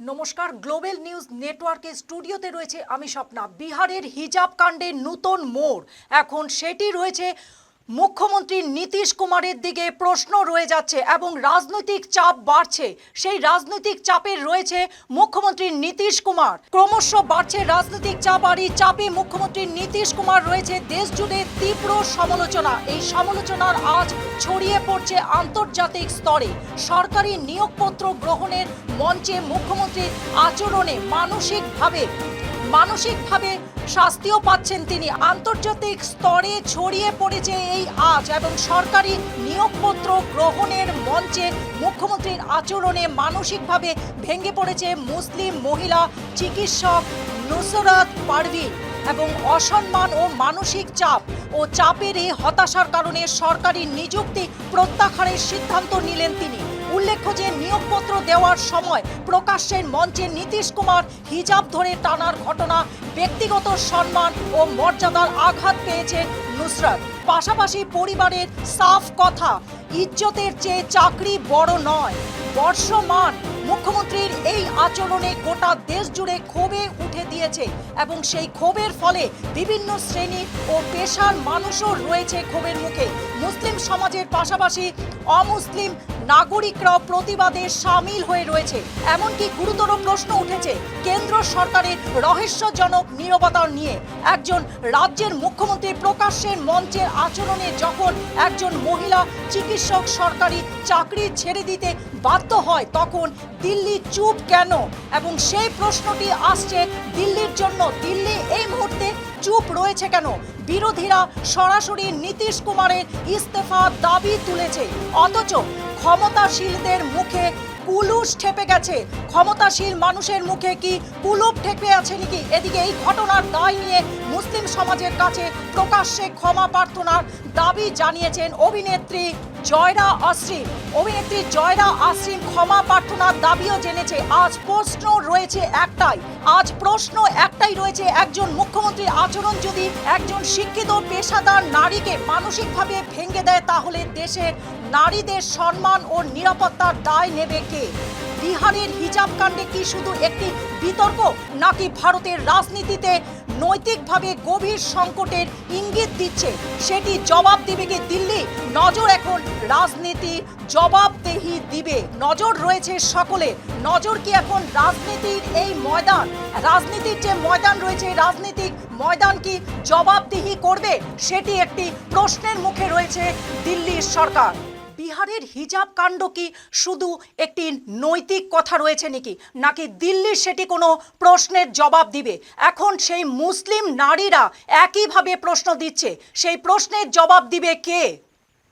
নমস্কার, global news নেটওয়ার্কের স্টুডিওতে রয়েছে আমি স্বপ্না। বিহারের হিজাব কাণ্ডে নূতন মোড়। এখন সেটি রয়েছে মুখ্যমন্ত্রী নীতিশ কুমারের দিকে প্রশ্ন রয়ে যাচ্ছে এবং রাজনৈতিক চাপ বাড়ছে। সেই রাজনৈতিক চাপের রয়েছে মুখ্যমন্ত্রী নীতিশ কুমার। ক্রমশ বাড়ছে রাজনৈতিক চাপ আর এই চাপে মুখ্যমন্ত্রী নীতিশ কুমার রয়েছে দেশ জুড়ে তীব্র সমালোচনা। এই সমালোচনার আজ ছড়িয়ে পড়ছে আন্তর্জাতিক স্তরে। সরকারি নিয়োগপত্র গ্রহণের মঞ্চে মুখ্যমন্ত্রীর আচরণে মানসিকভাবে মানসিকভাবে শাস্তিও পাচ্ছেন তিনি। আন্তর্জাতিক স্তরে ছড়িয়ে পড়েছে এই আজ এবং সরকারি নিয়োগপত্র গ্রহণের মঞ্চে মুখ্যমন্ত্রীর আচরণে মানসিকভাবে ভেঙে পড়েছে মুসলিম মহিলা চিকিৎসক নুসরাত পারভিন এবং অসম্মান ও মানসিক চাপ ও চাপের এই হতাশার কারণে সরকারি নিযুক্তি প্রত্যাহারের সিদ্ধান্ত নিলেন তিনি। উল্লেখ্য যে নিয়োগপত্র দেওয়ার সময় প্রকাশ্যের মঞ্চে নীতিশ কুমার হিজাব ধরে টানার ঘটনা, ব্যক্তিগত সম্মান ও মর্যাদার আঘাত পেয়েছে নুসরাত। পাশাপাশি পরিবারের সাফ কথা, ইজ্জতের চেয়ে চাকরি বড় নয়। বর্ষমান মুখ্যমন্ত্রীর এই আচরণে গোটা দেশ জুড়ে ক্ষোভে উঠে দিয়েছে এবং সেই ক্ষোভের ফলে বিভিন্ন শ্রেণি ও পেশার মানুষও রয়েছে ক্ষোভের মুখে। মুসলিম সমাজের পাশাপাশি অমুসলিম নাগরিকরাও প্রতিবাদে সামিল হয়ে রয়েছে। এমনকি গুরুতর প্রশ্ন উঠেছে, কেন্দ্র সরকারের রহস্যজনক নীরবতা নিয়ে। একজন রাজ্যের মুখ্যমন্ত্রী প্রকাশ্যের মঞ্চের আচরণে যখন একজন মহিলা চিকিৎসক সরকারি চাকরি ছেড়ে দিতে বাধ্য হয়, তখন দিল্লি চুপ কেন? এবং সেই প্রশ্নটি আসছে, দিল্লির জন্য দিল্লি এই মুহূর্তে চুপ রয়েছে কেন? বিরোধীরা সরাসরি নীতিশ কুমারের ইস্তফা দাবি তুলেছে। অথচ ক্ষমতাশীলদের মুখে কুলুস ঠেপে গেছে। ক্ষমতাশীল মানুষের মুখে কি কুলুপ ঠেপে আছে নাকি? এদিকে এই ঘটনার দায় নিয়ে মুসলিম সমাজের কাছে প্রকাশ্যে ক্ষমা প্রার্থনার দাবি জানিয়েছেন অভিনেত্রী জয়রা আশ্রিম অভিনেত্রী জয়রা আশ্রিম ক্ষমা প্রার্থনার দাবিও জেনেছে। আজ প্রশ্ন রয়েছে একটাই। আজ প্রশ্ন একটাই রয়েছে, একজন মুখ্যমন্ত্রীর আচরণ যদি একজন শিক্ষিত, পেশাদার নারীকে মানসিকভাবে ভেঙে দেয়, তাহলে দেশের নারীদের সম্মান ও নিরাপত্তার দায় নেবে কে? বিহারের হিজাব কাণ্ডে কি শুধু একটি বিতর্ক, নাকি ভারতের রাজনীতিতে নৈতিকভাবে গভীর সংকটের ইঙ্গিত দিচ্ছে? সেটি জবাব দিবে কি দিল্লি? নজর এখন রাজনীতি জবাবদেহি দিবে। নজর রয়েছে সকলে। নজর কি এখন রাজনীতির এই ময়দান? রাজনীতির যে ময়দান রয়েছে রাজনীতিক ময়দান কি জবাবদিহি করবে? সেটি একটি প্রশ্নের মুখে রয়েছে দিল্লির সরকার। বিহারের হিজাব কাণ্ড কি? শুধু একটি নৈতিক কথা রয়েছে নাকি? নাকি দিল্লির সেটি কোনো প্রশ্নের জবাব দিবে? এখন সেই মুসলিম নারীরা একইভাবে প্রশ্ন দিচ্ছে। সেই প্রশ্নের জবাব দিবে কে?